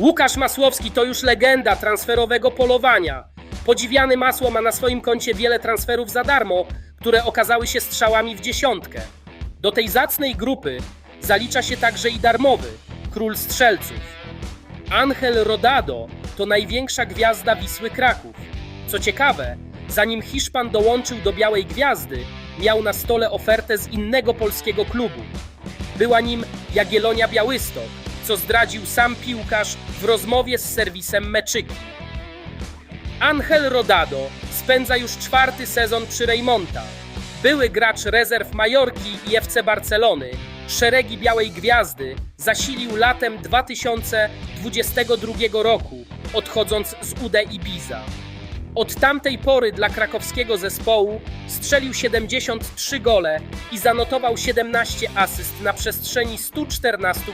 Łukasz Masłowski to już legenda transferowego polowania. Podziwiany Masło ma na swoim koncie wiele transferów za darmo, które okazały się strzałami w dziesiątkę. Do tej zacnej grupy zalicza się także i darmowy król strzelców. Angel Rodado to największa gwiazda Wisły Kraków. Co ciekawe, zanim Hiszpan dołączył do Białej Gwiazdy, miał na stole ofertę z innego polskiego klubu. Była nim Jagiellonia Białystok, co zdradził sam piłkarz w rozmowie z serwisem Meczyki. Angel Rodado spędza już czwarty sezon przy Reymonta. Były gracz rezerw Majorki i FC Barcelony, szeregi Białej Gwiazdy zasilił latem 2022 roku, odchodząc z UD Ibiza. Od tamtej pory dla krakowskiego zespołu strzelił 73 gole i zanotował 17 asyst na przestrzeni 114